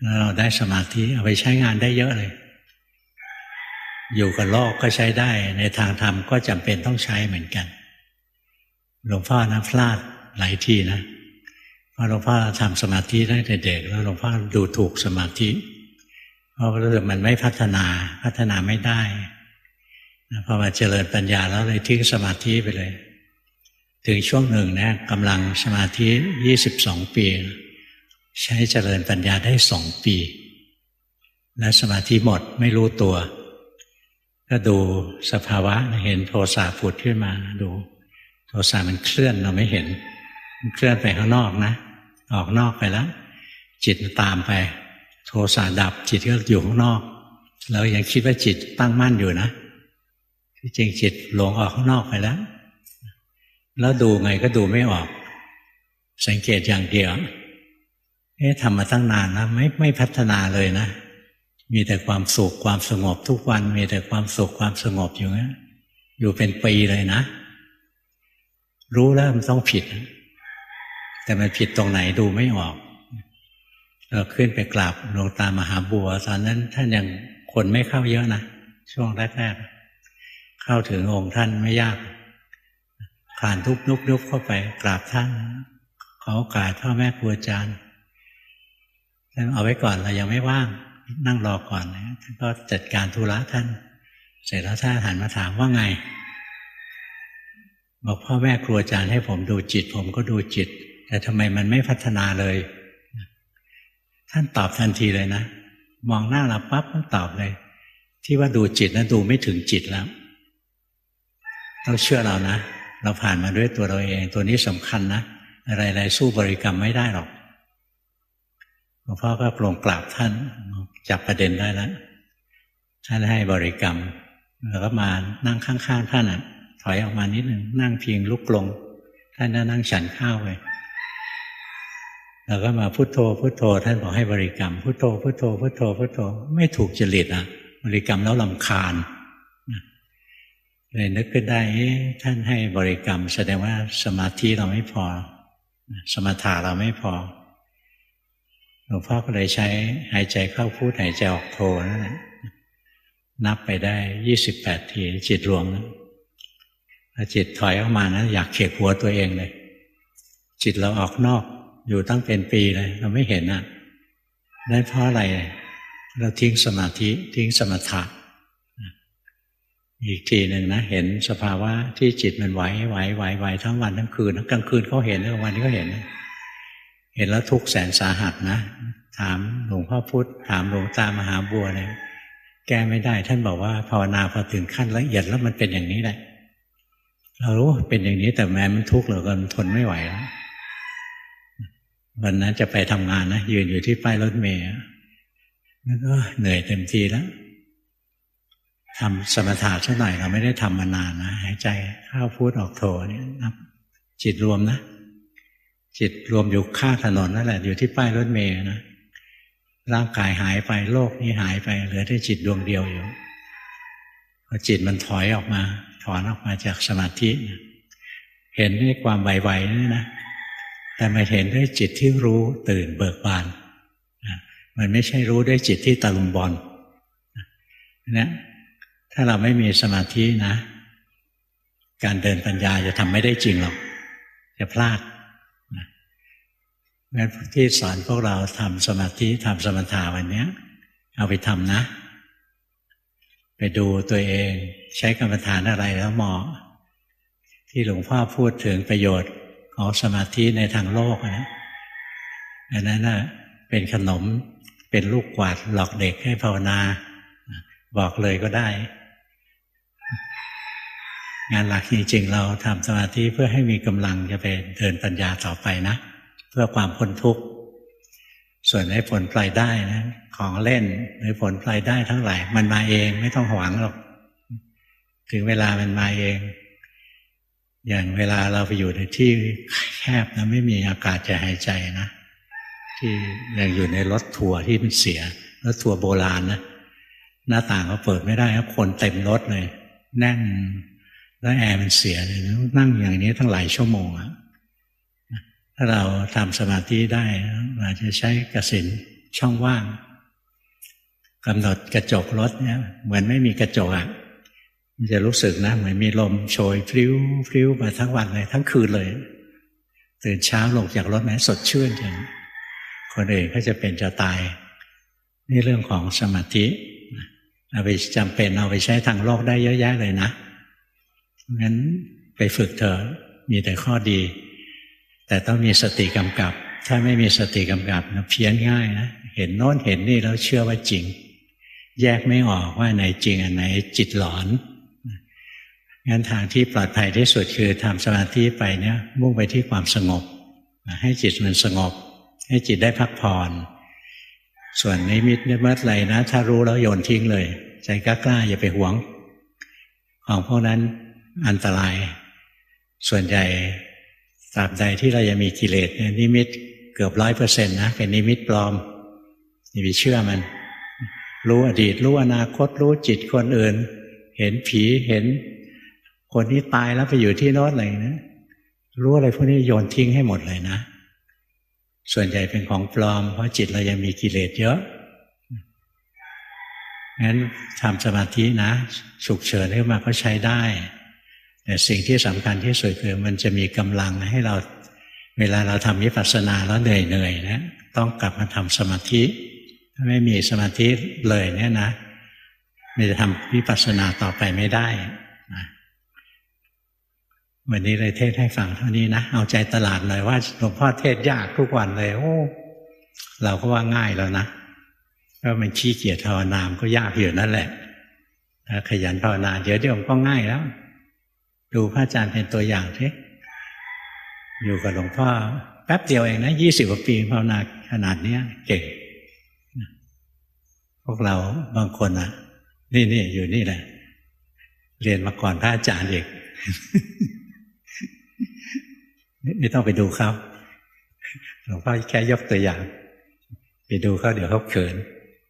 แล้วเราได้สมาธิเอาไปใช้งานได้เยอะเลย อยู่กับโลกก็ใช้ได้ ในทางธรรมก็จำเป็นต้องใช้เหมือนกัน หลวงพ่อนะพลาดหลายทีนะเพราะหลวงพ่อทำสมาธิตั้งแต่เด็กแล้วหลวงพ่อดูถูกสมาธิ เพราะรู้สึกมันไม่พัฒนาพัฒนาไม่ได้พอมาเจริญปัญญาแล้วเลยทิ้งสมาธิไปเลย ถึงช่วงหนึ่งนะกำลังสมาธิยี่สิบสองปี ใช้เจริญปัญญาได้สองปี และสมาธิหมดไม่รู้ตัว ก็ดูสภาวะเห็นโทสะผุดขึ้นมาดูโทสะมันเคลื่อนเราไม่เห็น มันเคลื่อนไปข้างนอกนะ ออกนอกไปแล้ว จิตตามไป โทสะดับจิตก็อยู่ข้างนอกเรายังคิดว่าจิตตั้งมั่นอยู่นะ ที่จริงจิตหลงออกข้างนอกไปแล้ว แล้วดูไงก็ดูไม่ออก สังเกตอย่างเดียว เอ๊ะทำมาตั้งนานแล้วไม่ไม่พัฒนาเลยนะ มีแต่ความสุขความสงบทุกวัน มีแต่ความสุขความสงบอยู่นะอยู่เป็นปีเลยนะ รู้แล้วมันต้องผิด แต่มันผิดตรงไหนดูไม่ออกเราขึ้นไปกราบหลวงตามหาบัวตอนนั้นท่านยังคนไม่เข้าเยอะนะช่วงแรกๆเข้าถึงองค์ท่านไม่ยากขานทุบนุบนุบเข้าไปกราบท่านขอโอกาสพ่อแม่ครูอาจารย์ เอาไว้ก่อนเรายังไม่ว่าง นั่งรอก่อนนะท่านก็จัดการธุระท่าน เสร็จแล้วท่านหันมาถามว่าไง บอกพ่อแม่ครูอาจารย์ให้ผมดูจิต ผมก็ดูจิต แต่ทำไมมันไม่พัฒนาเลย ท่านตอบทันทีเลยนะมองหน้าเราปั๊บก็ตอบเลย ที่ว่าดูจิตนะดูไม่ถึงจิตแล้วต้องเชื่อเรานะ เราผ่านมาด้วยตัวเราเอง ตัวนี้สำคัญนะ อะไรๆสู้บริกรรมไม่ได้หรอก ลวงพ่อก็ปลงกราบท่าน จับประเด็นได้แล้วท่านให้บริกรรม แล้วก็มานั่งข้างๆท่านอะ ถอยออกมานิดหนึ่งนั่งเพียงลุกลง ท่านนั่งฉันข้าวไปแล้วก็มาพุโทโธพุโทโธ ท่านบอกให้บริกรรมพุโทโธพุโทโธพุโทโธพุโทโธไม่ถูกจริตอะ บริกรรมแล้วลำคาญเลยนึกขึ้นได้ท่านให้บริกรรม แสดงว่าสมาธิเราไม่พอ สมถะเราไม่พอ หลวงพ่อก็เลยใช้หายใจเข้าพูดหายใจออกโทนั่นแหละนับไปได้ยี่สิบแปดทีจิตรวมนะพอจิตถอยออกมานะอยากเขกหัวตัวเองเลย จิตเราออกนอกอยู่ตั้งเป็นปีเลย เราไม่เห็นอะนั่นเพราะอะไร เราทิ้งสมาธิทิ้งสมถะอีกทีหนึ่งนะ เห็นสภาวะที่จิตมันไหวไหวไหวไหวทั้งวันทั้งคืนกลางคืนเขาเห็นกลางวันนี้ก็เห็น เห็นแล้วทุกแสนสาหัสนะ ถามหลวงพ่อพุธถามหลวงตามหาบัวเลยแก้ไม่ได้ ท่านบอกว่าภาวนาพอถึงขั้นละเอียดแล้วมันเป็นอย่างนี้แหละเรารู้เป็นอย่างนี้แต่แม้มันทุกข์เหลือเกินทนไม่ไหวแล้ววันนั้นจะไปทำงานนะยืนอยู่ที่ป้ายรถเมล์แล้วก็เหนื่อยเต็มทีแล้วทำสมถะสักหน่อยเราไม่ได้ทำมานานนะหายใจเข้าพูดออกโทเนี่ยนับจิตรวมนะ จิตรวมอยู่ข้างถนนนั่นแหละ อยู่ที่ป้ายรถเมล์นะร่างกายหายไปโลกนี้หายไปเหลือแต่จิตดวงเดียวอยู่พอจิตมันถอยออกมา ถอนออกมาจากสมาธิเห็นด้วยความไหวๆนี่นะแต่มาเห็นด้วยจิตที่รู้ตื่นเบิกบานมันไม่ใช่รู้ด้วยจิตที่ตะลุมบอลนี่ถ้าเราไม่มีสมาธินะ การเดินปัญญาจะทำไม่ได้จริงหรอก จะพลาด งั้นที่สอนพวกเราทำสมาธิทำสมถะวันนี้เอาไปทำนะ ไปดูตัวเองใช้กรรมฐานอะไรแล้วเหมาะ ที่หลวงพ่อพูดถึงประโยชน์ของสมาธิในทางโลกนะอันนั้นนะเป็นขนมเป็นลูกกวาดหลอกเด็กให้ภาวนา บอกเลยก็ได้ งานหลักจริงๆเราทำสมาธิเพื่อให้มีกำลังจะไปเดินปัญญาต่อไปนะ พื่อความพ้นทุกข์ ส่วนให้ผลปลายได้นะของเล่นหรือผลปลายได้ทั้งหลายมันมาเองไม่ต้องหวังหรอก ถึงเวลามันมาเอง อย่างเวลาเราไปอยู่ในที่แคบนะไม่มีอากาศจะหายใจนะที่อย่างอยู่ในรถทัวร์ที่มันเสียรถทัวร์โบราณนะหน้าต่างก็เปิดไม่ได้ครับคนเต็มรถเลย แน่นแล้วแอร์มันเสียเลยนั่งอย่างนี้ทั้งหลายชั่วโมงอะ ถ้าเราทำสมาธิได้เราจะใช้กสินช่องว่างกำหนดกระจกรถเนี่ยเหมือนไม่มีกระจกอะมันจะรู้สึกนะ เหมือนมีลมโชยพลิ้วพลิ้วมาทั้งวันเลย ทั้งคืนเลย ตื่นเช้าลงจากรถไหมสดชื่นจังคนอื่นก็จะเป็นจะตาย นี่เรื่องของสมาธิเอาไปจำเป็นเอาไปใช้ทางโลกได้เยอะแยะเลยนะงั้นไปฝึกเถอะมีแต่ข้อดี แต่ต้องมีสติกำกับ ถ้าไม่มีสติกำกับนะเพี้ยนง่ายนะเห็นโน้นเห็นนี่แล้วเชื่อว่าจริง แยกไม่ออกว่าไหนจริงอันไหนจิตหลอนงั้นทางที่ปลอดภัยที่สุดคือทำสมาธิไปเนี่ยมุ่งไปที่ความสงบ ให้จิตมันสงบ ให้จิตได้พักผ่อน ส่วนนิมิตนิมิตอะไรนะ ถ้ารู้แล้วโยนทิ้งเลย ใจกล้าๆอย่าไปหวง ของพวกนั้นอันตราย ส่วนใหญ่ ตราบใดที่เรายังมีกิเลสเนี่ยนิมิตเกือบร้อยเปอร์เซ็นต์นะเป็นนิมิตปลอมอย่าไปเชื่อมัน รู้อดีต รู้อนาคต รู้จิตคนอื่น เห็นผีเห็น คนที่ตายแล้วไปอยู่ที่โน้นอะไรนะรู้อะไรพวกนี้โยนทิ้งให้หมดเลยนะ ส่วนใหญ่เป็นของปลอม เพราะจิตเรายังมีกิเลสเยอะงั้นทำสมาธินะฉุกเฉินขึ้นมาก็ใช้ได้ สิ่งที่สำคัญที่สุดคือมันจะมีกำลังให้เราเวลาเราทำวิปัสสนาแล้วเหนื่อยๆนะต้องกลับมาทำสมาธิ ถ้าไม่มีสมาธิเลยเนี่ยนะมันจะทำวิปัสสนาต่อไปไม่ได้นะวันนี้เลยเทศให้ฟังเท่านี้นะ เอาใจตลาดหน่อยว่าหลวงพ่อเทศยากทุกวันเลยโอ้เราก็ว่าง่ายแล้วนะก็มันขี้เกียจภาวนามก็ยากอยู่นั่นแหละถ้าขยันภาวนาเดี๋ยวเดี๋ยวก็ง่ายแล้ว ดูพระอาจารย์เป็นตัวอย่างทีอยู่กับหลวงพ่อแป๊บเดียวเองนะยี่สิบกว่าปีภาวนาขนาดนี้เก่ง พวกเราบางคนอะนี่นี่อยู่นี่แหละ เรียนมาก่อนพระอาจารย์เองไม่ต้องไปดูเขาหลวงพ่อแค่ยกตัวอย่าง ไปดูเขาเดี๋ยวเขาเขิน